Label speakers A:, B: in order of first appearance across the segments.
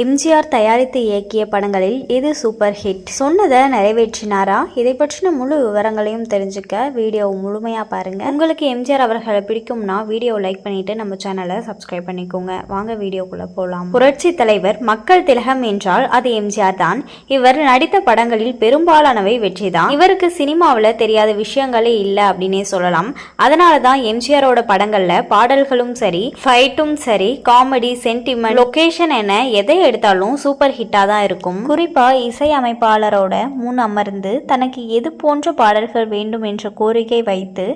A: எம்ஜிஆர் தயாரித்து இயக்கிய படங்களில் எது சூப்பர் ஹிட். சொன்னதை நிறைவேற்றினாரா? இதை பற்றின முழு விவரங்களையும் தெரிஞ்சுக்க வீடியோ முழுமையாக பாருங்கள் உங்களுக்கு எம்ஜிஆர் அவர்களை பிடிக்கும்னா வீடியோ லைக் பண்ணிட்டு நம்ம சேனலை சப்ஸ்கிரைப் பண்ணிக்கோங்க. வாங்க வீடியோக்குள்ளே போகலாம் புரட்சி தலைவர் மக்கள் திலகம் என்றால் அது எம்ஜிஆர் தான். இவர் நடித்த படங்களில் பெரும்பாலானவை வெற்றி தான். இவருக்கு சினிமாவில் தெரியாத விஷயங்களே இல்லை அப்படின்னே சொல்லலாம். அதனால தான் எம்ஜிஆரோட படங்களில் பாடல்களும் சரி ஃபைட்டும் சரி காமெடி சென்டிமெண்ட் லொகேஷன் என எதை எடுத்தாலும் சூப்பர் ஹிட்டாக தான் இருக்கும். குறிப்பா இசையமைப்பாளரோட முன் அமர்ந்து தனக்கு எது போன்ற பாடல்கள் வேண்டும் என்ற கோரிக்கை வைத்து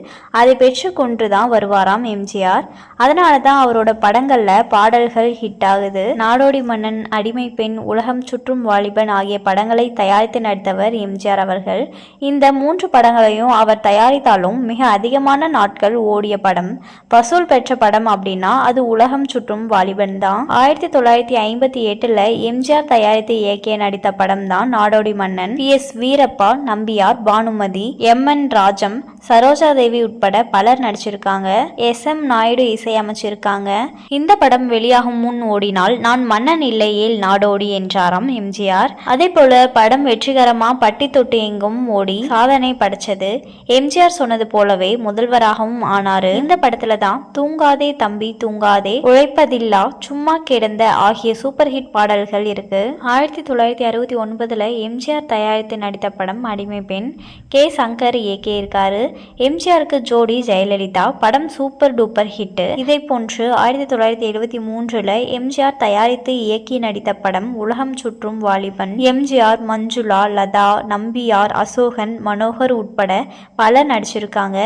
A: அதை பெற்றுக்கொண்டு தான் வருவாராம் எம்ஜிஆர். அதனால தான் அவரோட படங்கள்ல பாடல்கள் ஹிட் ஆகுது. நாடோடி மன்னன் அடிமை பெண் உலகம் சுற்றும் வாலிபன் ஆகிய படங்களை தயாரித்து நடித்தவர் எம்ஜிஆர் அவர்கள். இந்த மூன்று படங்களையும் அவர் தயாரித்தாலும் மிக அதிகமான நாட்கள் ஓடிய படம். வசூல் பெற்ற படம் அப்படின்னா அது உலகம் சுற்றும் வாலிபன் தான். ஆயிரத்தி தொள்ளாயிரத்தி ஐம்பத்தி எட்டுல எம்ஜிஆர் தயாரித்து இயக்கிய நடித்த படம் தான் Nadodi Mannan. P. S. Veerappa Nambiar Bhanumathi M. N. Rajam Saroja Devi உட்பட பலர் நடிச்சிருக்காங்க. எஸ். எம். நாயுடு இசையமைச்சிருக்காங்க. இந்த படம் வெளியாகும் முன் ஓடினால் நான் மன்னன் இல்லையேல் நாடோடி என்றாராம் எம்ஜிஆர். அதே போல படம் வெற்றிகரமா பட்டி தொட்டு எங்கும் ஓடி சாதனை படைச்சது எம்ஜிஆர் சொன்னது போலவே முதல்வராகவும் ஆனாரு. இந்த படத்துல தான் தூங்காதே தம்பி தூங்காதே உழைப்பதில்லா சும்மா கிடந்த ஆகிய சூப்பர் ஹிட் பாடல்கள் இருக்குது ஆயிரத்தி தொள்ளாயிரத்தி அறுபத்தி ஒன்பதில் எம்ஜிஆர் தயாரித்து நடித்த படம் அடிமை பெண் கே சங்கர் இயக்கியிருக்காரு. எம்ஜிஆருக்கு ஜோடி ஜெயலலிதா படம் சூப்பர் டூப்பர் ஹிட்டு. இதை போன்று ஆயிரத்தி தொள்ளாயிரத்தி எழுபத்தி மூன்றில் எம்ஜிஆர் தயாரித்து இயக்கி நடித்த படம் உலகம் சுற்றும் வாலிபன். எம்ஜிஆர் மஞ்சுளா லதா நம்பியார் அசோகன் மனோகர் உட்பட பலர் நடிச்சிருக்காங்க.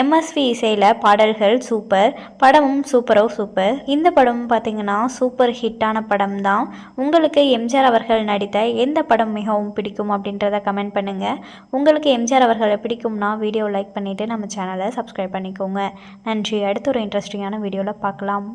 A: எம்எஸ்வி இசையில் பாடல்கள் சூப்பர் படமும் சூப்பரோ சூப்பர். இந்த படமும் பார்த்தீங்கன்னா சூப்பர் ஹிட்டான படம் தான் உங்களுக்கு எம்ஜிஆர் அவர்கள் நடித்த எந்த படம் மிகவும் பிடிக்கும் அப்படின்றத கமெண்ட் பண்ணுங்கள் உங்களுக்கு எம்ஜிஆர் அவர்களை பிடிக்கும்னா வீடியோ லைக் பண்ணிவிட்டு நம்ம சேனலை சப்ஸ்கிரைப் பண்ணிக்கோங்க. நன்றி. அடுத்த ஒரு இன்ட்ரெஸ்டிங்கான வீடியோவில் பார்க்கலாம்.